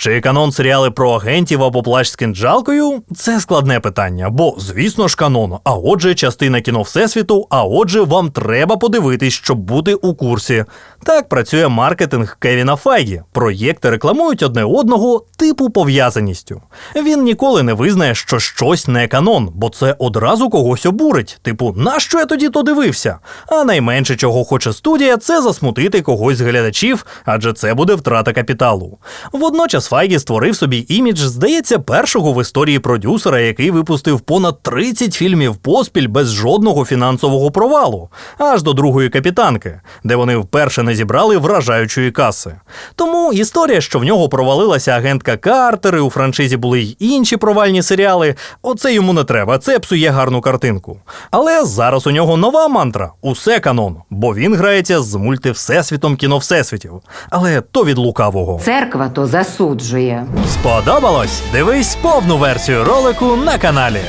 Чи канон серіали про агентів або плащ з кинджалкою? Це складне питання, бо, звісно ж, канон. А отже, частина кіно Всесвіту, а отже, вам треба подивитись, щоб бути у курсі. Так працює маркетинг Кевіна Файгі. Проєкти рекламують одне одного типу пов'язаністю. Він ніколи не визнає, що щось не канон, бо це одразу когось обурить. Типу, нащо я тоді то дивився? А найменше, чого хоче студія, це засмутити когось з глядачів, адже це буде втрата капіталу. Водночас Файгі створив собі імідж, здається, першого в історії продюсера, який випустив понад 30 фільмів поспіль без жодного фінансового провалу, аж до другої капітанки, де вони вперше не зібрали вражаючої каси. Тому історія, що в нього провалилася агентка Картер, і у франшизі були й інші провальні серіали. Оце йому не треба, це псує гарну картинку. Але зараз у нього нова мантра усе канон, бо він грається з мультивсесвітом кіно всесвітів. Але то від лукавого. Церква то засуджує. Сподобалось? Дивись повну версію ролику на каналі.